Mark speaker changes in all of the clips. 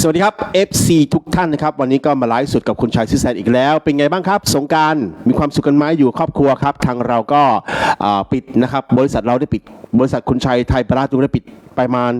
Speaker 1: สวัสดีครับ FC ทุกท่านนะครับ วันนี้ก็มาไลฟ์สดกับคุณชายซิแซนอีกแล้ว เป็นไงบ้างครับ สงการมีความสุขกันไหมอยู่ครอบครัวครับ ทางเราก็ปิดนะครับ บริษัทเราได้ปิด บริษัทคุณชัยไทยประราชได้ปิดไปมาณ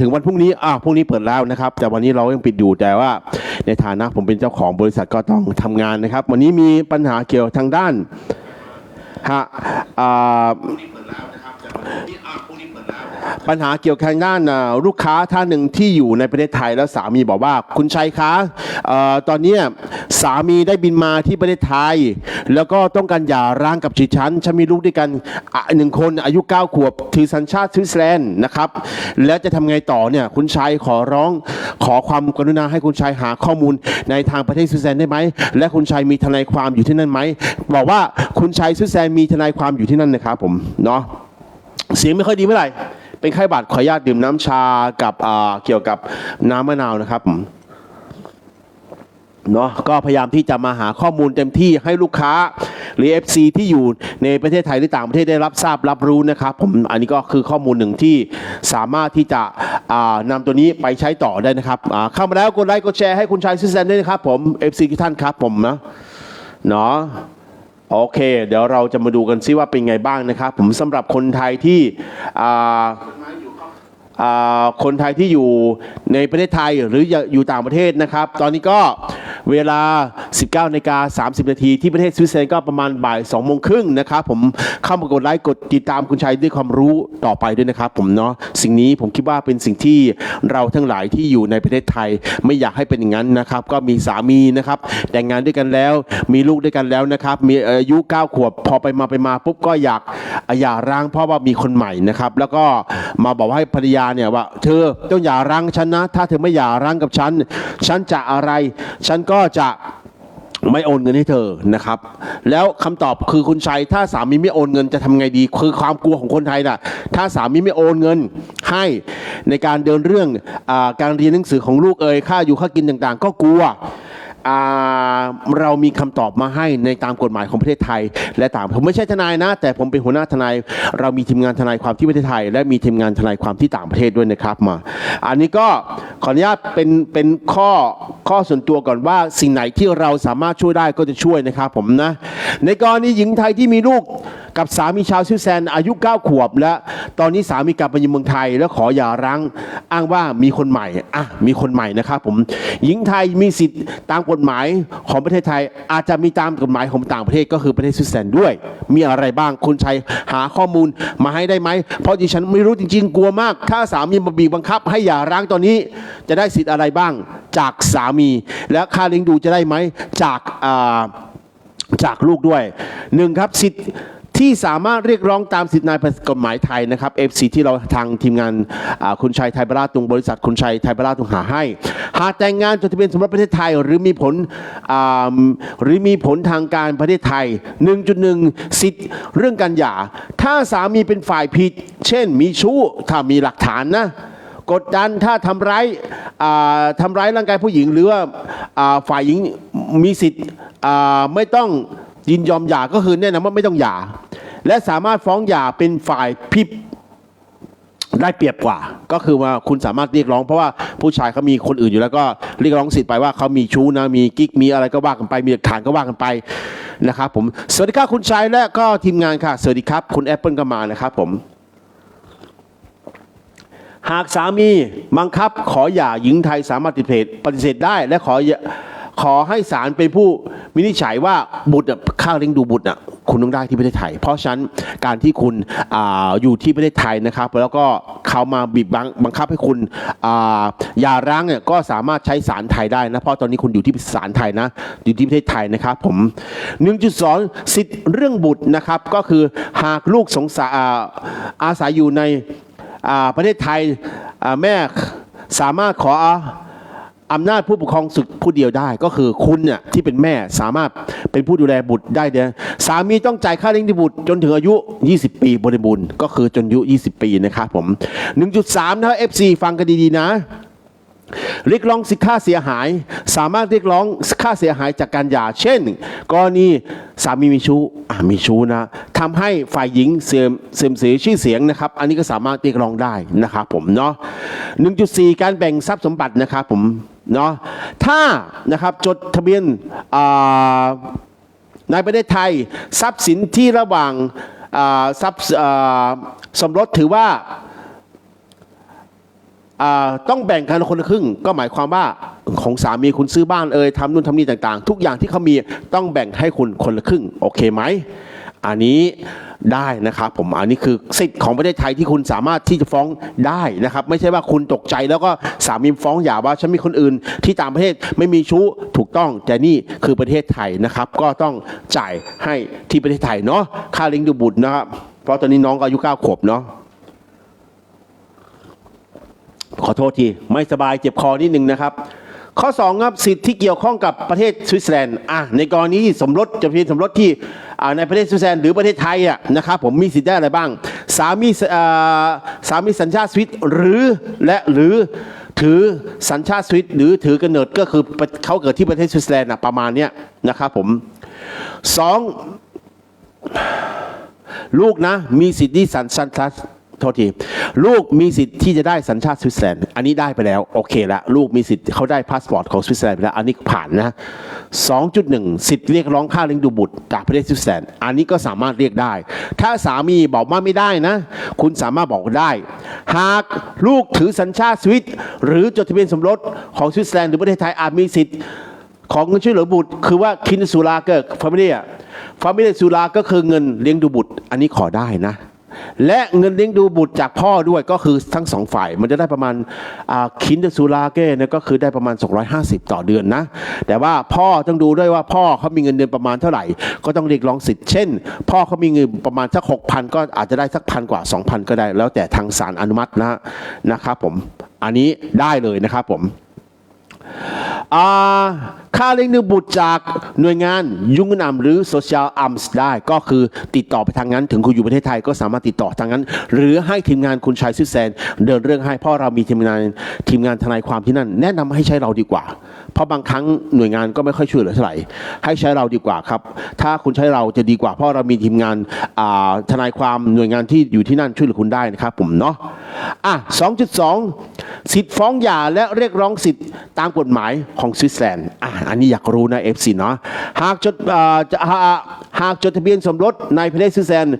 Speaker 1: ถึงวันพรุ่งนี้อ่าพรุ่งนี้เปิดแล้วนะครับ แต่วันนี้เรายังปิดอยู่แต่ว่าในฐานะผมเป็นเจ้าของบริษัทก็ต้องทำงานนะครับ วันนี้มีปัญหาเกี่ยวทางด้านฮะอ่า ปัญหาเกี่ยวกับทางด้านลูกค้าท่านหนึ่งที่อยู่ในประเทศไทยแล้วสามีบอกว่าคุณชัยคะออตอนนี้สามีได้บินมาที่ประเทศไทย แล้วก็ต้องการหย่าร้างกับจิฉันฉันมีลูกด้วยกันหนึ่งคนอายุ 9 ขวบ ถือสัญชาติสวิตเซอร์แลนด์นะครับ แล้วจะทำไงต่อเนี่ยคุณชัยขอร้องขอความกรุณาให้คุณชัยหาข้อมูลในทางประเทศสวิตเซอร์แลนด์ได้ไหมและคุณชัยมีทนายความอยู่ที่นั่นไหมบอกว่าคุณชัยสวิตเซอร์แลนด์มีทนายความอยู่ที่นั่นนะครับผมเนาะ เสียงไม่ค่อยดีเมื่อไหร่ เป็นไข้บาดขออนุญาตดื่มน้ำชากับอ่าเกี่ยวกับน้ำมะนาวนะครับเนาะก็พยายามที่จะมาหาข้อมูลเต็มที่ให้ลูกค้าหรือ FC ที่อยู่ในประเทศไทยหรือต่างประเทศได้รับทราบรับรู้นะครับผมอันนี้ก็คือข้อมูลหนึ่งที่สามารถที่จะอ่านำตัวนี้ไปใช้ต่อได้นะครับเข้ามาแล้วกดไลค์กดแชร์ให้คุณชายซิสแซนด้วยนะครับผม FC ทุกท่านครับผมนะเนาะ โอเค เดี๋ยวเราจะมาดูกันซิว่าเป็นไงบ้างนะครับ ผมสำหรับคนไทยที่คนไทยที่อยู่ในประเทศไทยหรืออยู่ต่างประเทศนะครับ ตอนนี้ก็เวลา19นาฬิกา30 นาทีที่ประเทศสวิตเซอร์แลนด์ก็ประมาณบ่าย2โมงครึ่งนะครับผมเข้ามากดไลค์กดติดตามคุณชัยด้วยความรู้ต่อไปด้วยนะครับผมเนาะสิ่งนี้ผมคิดว่าเป็นสิ่งที่เราทั้งหลายที่อยู่ในประเทศไทยไม่อยากให้เป็นอย่างนั้นนะครับก็มีสามีนะครับแต่งงานด้วยกันแล้วมีลูกด้วยกันแล้วนะครับมีอายุ 9 ขวบพอไปมาไปมาปุ๊บก็อยากหย่าร้างเพราะว่ามีคนใหม่นะครับแล้วก็มาบอกให้ภรรยาเนี่ยว่า เธอต้องหย่าร้างฉันนะ ถ้าเธอไม่หย่าร้างกับฉัน ฉันจะอะไร ฉันก็จะ ไม่โอนเงินให้เธอนะครับ แล้วคำตอบคือคุณชัย ถ้าสามีไม่โอนเงินจะทำไงดี คือความกลัวของคนไทยน่ะถ้าสามีไม่โอนเงินให้ในการเดินเรื่องอการเรียนหนังสือของลูกเอ่ยค่าอยู่ค่ากินต่างๆ ก็กลัว เรามีคำตอบมาให้ในตามกฎหมายของประเทศไทย และต่างผมไม่ใช่ทนายนะ แต่ผมเป็นหัวหน้าทนาย เรามีทีมงานทนายความที่ประเทศไทย และมีทีมงานทนายความที่ต่างประเทศด้วยนะครับมา อันนี้ก็ขออนุญาตเป็นเป็นข้อข้อส่วนตัวก่อนว่าสิ่งไหนที่เราสามารถช่วยได้ก็จะช่วยนะครับผมนะในกรณีหญิงไทยที่มีลูกกับสามีชาวสวิตเซนอายุ 9 ขวบ และตอนนี้สามีกลับมาอยู่เมืองไทย แล้วขอหย่าร้างอ้างว่ามีคนใหม่อะมีคนใหม่นะครับผมหญิงไทยมีสิทธิ์ตามกฎหมายของประเทศไทย อาจจะมีตามกฎหมายของต่างประเทศก็คือประเทศสวิตเซอร์แลนด์ด้วย มีอะไรบ้างคุณชัยหาข้อมูลมาให้ได้ไหม เพราะดิฉันไม่รู้จริงๆ กลัวมาก ถ้าสามีมาบีบบังคับ ให้หย่าร้างตอนนี้ จะได้สิทธิ์อะไรบ้างจากสามี และค่าเลี้ยงดูจะได้ไหมจากจากลูกด้วยหนึ่งครับสิทธิ์ ที่สามารถเรียกร้องตามสิทธิในกฎหมายไทยนะครับ FC ที่เราทางทีมงานคุณชัยไทยบราตรงบริษัทคุณชัยไทยบราตรงหาให้ หากแต่งงานจดทะเบียนสมรสประเทศไทย หรือมีผลหรือมีผลทางการประเทศไทย 1.1 สิทธิ์เรื่องการหย่า ถ้าสามีเป็นฝ่ายผิด เช่นมีชู้ถ้ามีหลักฐานนะกดดันถ้าทำร้ายทำร้ายร่างกายผู้หญิง หรือว่าฝ่ายหญิงมีสิทธิ์ไม่ต้องยินยอมหย่าก็คือแน่นอนว่าไม่ต้องหย่า และสามารถฟ้องหย่าเป็นฝ่ายพิบได้เปรียบกว่า ก็คือว่าคุณสามารถเรียกร้องเพราะว่าผู้ชายเขามีคนอื่นอยู่แล้วก็เรียกร้องสิทธิ์ไปว่าเขามีชู้นะมีกิ๊กมีอะไรก็ว่ากันไปมีหลักฐานก็ว่ากันไปนะครับผมสวัสดีครับคุณชายและก็ทีมงานค่ะ สวัสดีครับคุณแอปเปิลก็มานะครับผม หากสามีบังคับขอหย่าหญิงไทยสามารถปฏิเสธปฏิเสธได้และขอ ขอให้ศาลเป็นผู้วินิจฉัยว่าบุตรค่าเลี้ยงดูบุตรน่ะคุณต้องได้ที่ประเทศไทย เพราะฉะนั้นการที่คุณออยู่ที่ประเทศไทยนะครับ แล้วก็เขามาบีบบังบังคับให้คุณอย่าร้างเนี่ยก็สามารถใช้ศาลไทยได้นะเพราะตอนนี้คุณอยู่ที่ศาลไทยนะอยู่ที่ประเทศไทยนะครับผม 1.2 สิทธิเรื่องบุตรนะครับก็คือหากลูกสงสารอาศัยอยู่ในประเทศไทยแม่สามารถขอ อำนาจผู้ปกครองสุดผู้เดียวได้ ก็คือคุณเนี่ยที่เป็นแม่สามารถเป็นผู้ดูแลบุตรได้เดียสามีต้องจ่ายค่าเลี้ยงดูบุตรจนถึงอายุ 20 ปีบริบูรณ์ก็คือจนอายุ 20 ปีนะครับผม 1.3 นะครับ FC ฟังกันดีๆนะเรียกร้องสิค่าเสียหาย สามารถเรียกร้องค่าเสียหายจากการหย่า เช่น กรณีสามีมีชู้อะมีชู้นะทำให้ฝ่ายหญิงเสื่อมเสื่อมเสียชื่อเสียงนะครับ อันนี้ก็สามารถเรียกร้องได้นะครับผมเนาะ1.4 การแบ่งทรัพย์สมบัตินะครับผม เนาะถ้านะครับจดทะเบียนในประเทศไทยทรัพย์สินที่ระหว่างทรัพย์สมรสถือว่าต้องแบ่งกันคนละครึ่ง ก็หมายความว่าของสามีคุณซื้อบ้านเอ่ยทำนู่นทำนี่ต่างๆ ทุกอย่างที่เขามีต้องแบ่งให้คุณคนละครึ่ง โอเคไหม อันนี้ได้นะครับผมอันนี้คือสิทธิ์ของประเทศไทยที่คุณสามารถที่จะฟ้องได้นะครับ ไม่ใช่ว่าคุณตกใจแล้วก็สามีฟ้องหย่าว่าฉันมีคนอื่นที่ต่างประเทศไม่มีชู้ถูกต้องแต่นี่คือประเทศไทยนะครับ ก็ต้องจ่ายให้ที่ประเทศไทยเนาะค่าเลี้ยงดูบุตรนะครับ เพราะตอนนี้น้องก็อายุเก้าขวบเนาะขอโทษที ไม่สบายเจ็บคอนิดนึงนะครับข้อ2ครับสิทธิ์ที่เกี่ยวข้องกับประเทศสวิตเซอร์แลนด์อะในกรณีสมรสจะเป็นสมรสที่ ในประเทศสวิตเซอร์แลนด์หรือประเทศไทยอะนะครับผมมีสิทธิ์ได้อะไรบ้าง สามีสามีสัญชาติสวิตหรือและหรือถือสัญชาติสวิตหรือถือกำเนิดก็คือเขาเกิดที่ประเทศสวิตเซอร์แลนด์นะประมาณเนี้ยนะครับผมสองลูกนะมีสิทธิสัญสัญชาติ โทษทีลูกมีสิทธิ์ที่จะได้สัญชาติสวิตเซอร์แลนด์อันนี้ได้ไปแล้วโอเคละลูกมีสิทธิ์เขาได้พาสปอร์ตของสวิตเซอร์แลนด์ไปแล้วอันนี้ผ่านนะ 2.1 สิทธิ์เรียกร้องค่าเลี้ยงดูบุตรจากประเทศสวิตเซอร์แลนด์อันนี้ก็สามารถเรียกได้ ถ้าสามีบอกว่าไม่ได้นะ คุณสามารถบอกได้ หากลูกถือสัญชาติสวิตหรือจดทะเบียนสมรสของสวิตเซอร์แลนด์หรือประเทศไทยอาจมีสิทธิ์ของเงินช่วยเหลือบุตร คือว่าคินสุราเกิดฟามิเลียฟามิเลียสุราก็คือเงินเลี้ยงดูบุตร อันนี้ขอได้นะ และเงินเลี้ยงดูบุตรจากพ่อด้วยก็คือทั้งสองฝ่าย มันจะได้ประมาณคินเดสุราเก้เนี่ยก็คือได้ประมาณ 250 ต่อเดือนนะ แต่ว่าพ่อต้องดูด้วยว่าพ่อเขามีเงินเดือนประมาณเท่าไหร่ ก็ต้องเรียกร้องสิทธิ์เช่น พ่อเขามีเงินประมาณสัก6,000ก็อาจจะได้สักพันกว่า 2,000 ก็ได้ แล้วแต่ทางศาลอนุมัตินะนะครับผมอันนี้ได้เลยนะครับผมอ่า ค่าเลี้ยงดูบุตรจากหน่วยงานยุงนำหรือ Social Arms ได้ก็คือติดต่อไปทางนั้น ถึงคุณอยู่ประเทศไทยก็สามารถติดต่อทางนั้น หรือให้ทีมงานคุณชายซิแซน เดินเรื่องให้เพราะเรามีทีมงานทีมงานทนายความที่นั่น แนะนำให้ใช้เราดีกว่า เพราะบางครั้งหน่วยงานก็ไม่ค่อยช่วยเหลือเท่าไหร่ให้ใช้เราดีกว่าครับ ถ้าคุณใช้เราจะดีกว่าเพราะเรามีทีมงานทนายความหน่วยงานที่อยู่ที่นั่นช่วยเหลือคุณได้นะครับผมเนาะอะ2.2 สิทธิ์ฟ้องหย่าและเรียกร้องสิทธิ์ตามกฎหมายของสวิตเซอร์แลนด์อะอันนี้อยากรู้นะ FC เนาะหากจดอ่าะหากจดทะเบียนสมรสในประเทศสวิตเซอร์แลนด์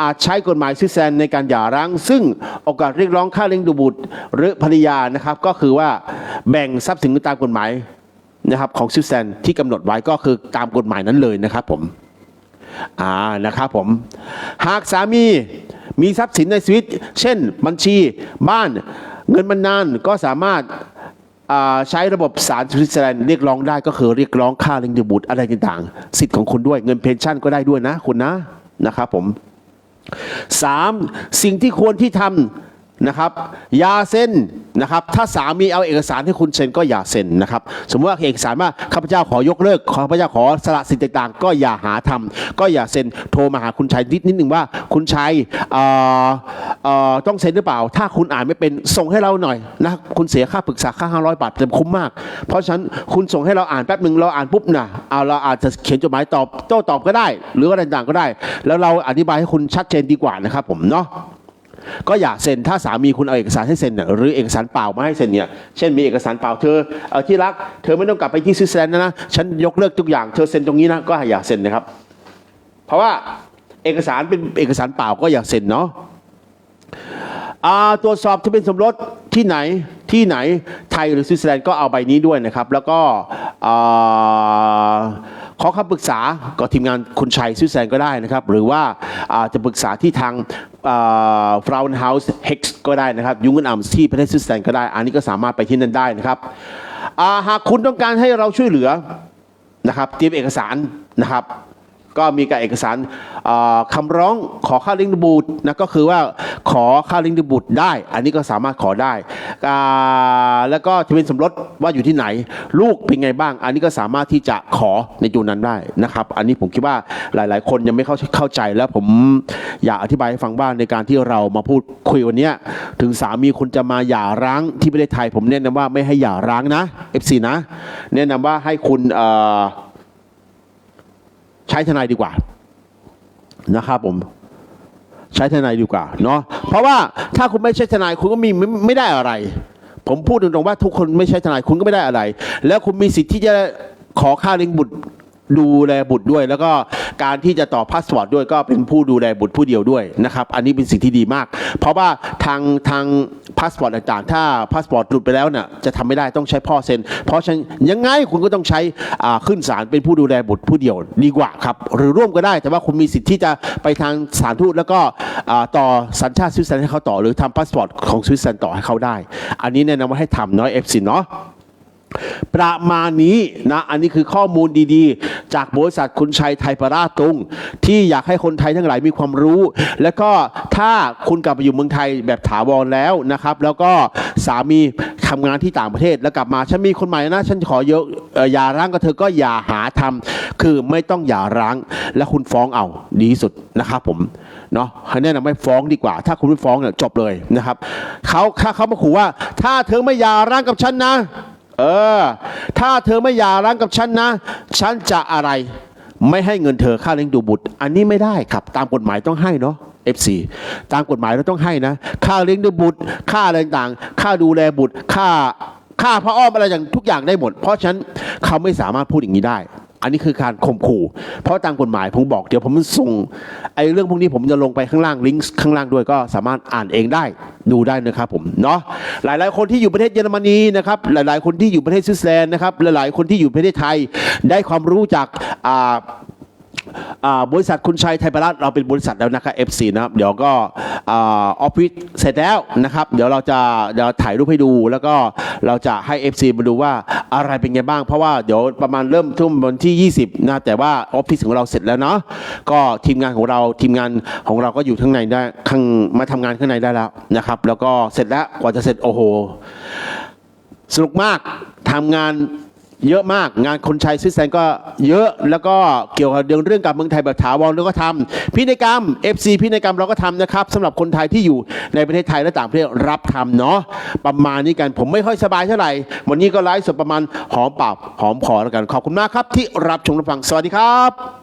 Speaker 1: อาจใช้กฎหมายสวิตเซอร์แลนด์ในการหย่าร้าง ซึ่งโอกาสเรียกร้องค่าเลี้ยงดูบุตรหรือภรรยานะครับ ก็คือว่าแบ่งทรัพย์สินตามกฎหมายนะครับของสวิตเซอร์แลนด์ที่กำหนดไว้ก็คือตามกฎหมายนั้นเลยนะครับผมอ่านะครับผม หากสามีมีทรัพย์สินในชีวิต เช่น บัญชีบ้านเงินบรรนานก็สามารถ ใช้ระบบสารสวิตเซอร์แลนด์เรียกร้องได้ก็คือเรียกร้องค่าเลี้ยงดูบุตรอะไรต่างๆ สิทธิ์ของคุณด้วยเงินเพนชั่นก็ได้ด้วยนะคุณนะนะครับผมสามสิ่งที่ควรที่ทำ นะครับอย่าเซ็นนะครับถ้าสามีเอาเอกสารให้คุณเซ็นก็อย่าเซ็นนะครับสมมติว่าเอกสารว่าข้าพเจ้าขอยกเลิกข้าพเจ้าขอสละสิทธิ์ต่างๆ ก็อย่าหาทำก็อย่าเซ็นโทรมาหาคุณชัยนิดนิดหนึ่งว่าคุณชัยต้องเซ็นหรือเปล่า ถ้าคุณอ่านไม่เป็นส่งให้เราหน่อยนะคุณเสียค่าปรึกษาค่า 500 บาทเต็มคุ้มมาก เพราะฉะนั้นคุณส่งให้เราอ่านแป๊บหนึ่งเราอ่านปุ๊บนะเอาเราอาจจะเขียนจดหมายตอบโต้ตอบก็ได้ หรืออะไรต่างๆก็ได้ แล้วเราอธิบายให้คุณชัดเจนดีกว่านะครับผมเนาะ ก็อย่าเซ็นถ้าสามีคุณเอาเอกสารให้เซ็นเนี่ยหรือเอกสารเปล่ามาให้เซ็นเนี่ยเช่นมีเอกสารเปล่าเธอเออที่รักเธอไม่ต้องกลับไปที่สวิตเซอร์แลนด์นะนะฉันยกเลิกทุกอย่างเธอเซ็นตรงนี้นะก็อย่าเซ็นนะครับ เพราะว่าเอกสารเป็นเอกสารเปล่าก็อย่าเซ็นเนาะตรวจสอบทะเบียนสมรสที่ไหนที่ไหนไทยหรือสวิตเซอร์แลนด์ก็เอาใบนี้ด้วยนะครับ แล้วก็ ขอคำปรึกษาก็ทีมงานคุณชัยซื้อแลนก็ได้นะครับ หรือว่าจะปรึกษาที่ทางฟราวน์เฮาส์เฮกซ์ก็ได้นะครับ ยุงกันอัมที่ประเทศซื้อแลนก็ได้ อันนี้ก็สามารถไปที่นั่นได้นะครับหากคุณต้องการให้เราช่วยเหลือนะครับเตรียมเอกสารนะครับ ก็มีการเอกสารอ่าคำร้องขอค่าเลี้ยงดูบุตรนะก็คือว่าขอค่าเลี้ยงดูบุตรได้ อันนี้ก็สามารถขอได้แล้วก็ทะเบียนสมรสว่าอยู่ที่ไหน ลูกเป็นไงบ้าง อันนี้ก็สามารถที่จะขอในจุดนั้นได้นะครับ อันนี้ผมคิดว่าหลาย ๆ คนยังไม่เข้าเข้าใจแล้วผมอยากอธิบายให้ฟังบ้างในการที่เรามาพูดคุยวันนี้ถึงสามีคุณจะมาหย่าร้างที่ประเทศไทย ผมแนะนำว่าไม่ให้หย่าร้างนะ FC นะแนะนำว่าให้คุณ ใช้ทนายดีกว่านะครับผมใช้ทนายดีกว่าเนาะเพราะว่าถ้าคุณไม่ใช้ทนายคุณก็มีไม่ได้อะไร ผมพูดตรงๆว่าทุกคนไม่ใช้ทนายคุณก็ไม่ได้อะไร แล้วคุณมีสิทธิ์ที่จะขอค่าเลี้ยงบุตรดูแลบุตรด้วย แล้วก็ การที่จะต่อพาสปอร์ตด้วยก็เป็นผู้ดูแลบุตรผู้เดียวด้วยนะครับ อันนี้เป็นสิ่งที่ดีมาก เพราะว่าทางทางพาสปอร์ตต่างๆ ถ้าพาสปอร์ตหลุดไปแล้วเนี่ยจะทำไม่ได้ต้องใช้พ่อเซ็น เพราะฉะนั้นยังไงคุณก็ต้องใช้ขึ้นศาลเป็นผู้ดูแลบุตรผู้เดียวดีกว่าครับ หรือร่วมก็ได้ แต่ว่าคุณมีสิทธิ์ที่จะไปทางสถานทูตแล้วก็ต่อสัญชาติสวิตเซอร์แลนด์ให้เขาต่อ หรือทำพาสปอร์ตของสวิตเซอร์แลนด์ต่อให้เขาได้ อันนี้แนะนำว่าให้ทำเนาะเอฟซีเนาะ ประมาณนี้นะอันนี้คือข้อมูลดีๆ จากบริษัทคุณชัยไทยประราชตุง ที่อยากให้คนไทยทั้งหลายมีความรู้ แล้วก็ถ้าคุณกลับไปอยู่เมืองไทยแบบถาวรแล้วนะครับ แล้วก็สามีทำงานที่ต่างประเทศแล้วกลับมาฉันมีคนใหม่นะฉันขอเยอะอย่าร้างกับเธอก็อย่าหาทำคือไม่ต้องอย่าร้าง และคุณฟ้องเอาดีสุดนะครับผมเนาะให้แนะนำให้ฟ้องดีกว่า ถ้าคุณไม่ฟ้องเนี่ยจบเลยนะครับเขาถ้าเขามาขู่ว่า ถ้าเธอไม่อย่าร้างกับฉันนะ เออ ถ้าเธอไม่หย่าร้างกับฉันนะ ฉันจะอะไร ไม่ให้เงินเธอค่าเลี้ยงดูบุตร อันนี้ไม่ได้ครับ ตามกฎหมายต้องให้เนาะ FC ตามกฎหมายเราต้องให้นะ ค่าเลี้ยงดูบุตร ค่าอะไรต่างๆค่าดูแลบุตร ค่า ค่าพระอ้อมอะไรอย่างทุกอย่างได้หมด เพราะฉะนั้นเขาไม่สามารถพูดอย่างนี้ได้ อันนี้คือการข่มขู่ เพราะตามกฎหมายผมบอกเดี๋ยวผมส่งไอ้เรื่องพวกนี้ผมจะลงไปข้างล่างลิงก์ข้างล่างด้วยก็สามารถอ่านเองได้ดูได้นะครับผมเนาะหลายๆ คนที่อยู่ประเทศเยอรมนีนะครับหลาย ๆ คนที่อยู่ประเทศสวิตเซอร์แลนด์นะครับหลายๆ คนที่อยู่ประเทศไทยได้ความรู้จากอ่าอ่า บริษัทคุณชัยไทยประรัตเราเป็นบริษัทแล้วนะครับ FC นะครับเดี๋ยวก็ออฟฟิศเสร็จแล้วนะครับ เดี๋ยวเราจะเดี๋ยวถ่ายรูปให้ดู แล้วก็เราจะให้ FC มาดูว่าอะไรเป็นไงบ้าง เพราะว่าเดี๋ยวประมาณเริ่มทุ่มวันที่ 20 นะ แต่ว่าออฟฟิศของเราเสร็จแล้วเนาะก็ทีมงานของเราทีมงานของเราก็อยู่ข้างในได้ข้างมาทำงานข้างในได้แล้วนะครับ แล้วก็เสร็จแล้วกว่าจะเสร็จโอ้โหสนุกมากทำงาน เยอะมากงานคนชัยสวิตเซอแลนก็เยอะแล้วก็เกี่ยวกับเรื่องเรื่องกับเมืองไทยแบบถาวรเราก็ทำพินัยกรรม FC พินัยกรรมเราก็ทำนะครับสำหรับคนไทยที่อยู่ในประเทศไทยและต่างประเทศรับทำเนาะประมาณนี้กันผมไม่ค่อยสบายเท่าไหร่ วันนี้ก็ไลฟ์สดประมาณหอมปากหอมคอแล้วกันขอบคุณมากครับที่รับชมรับฟังสวัสดีครับ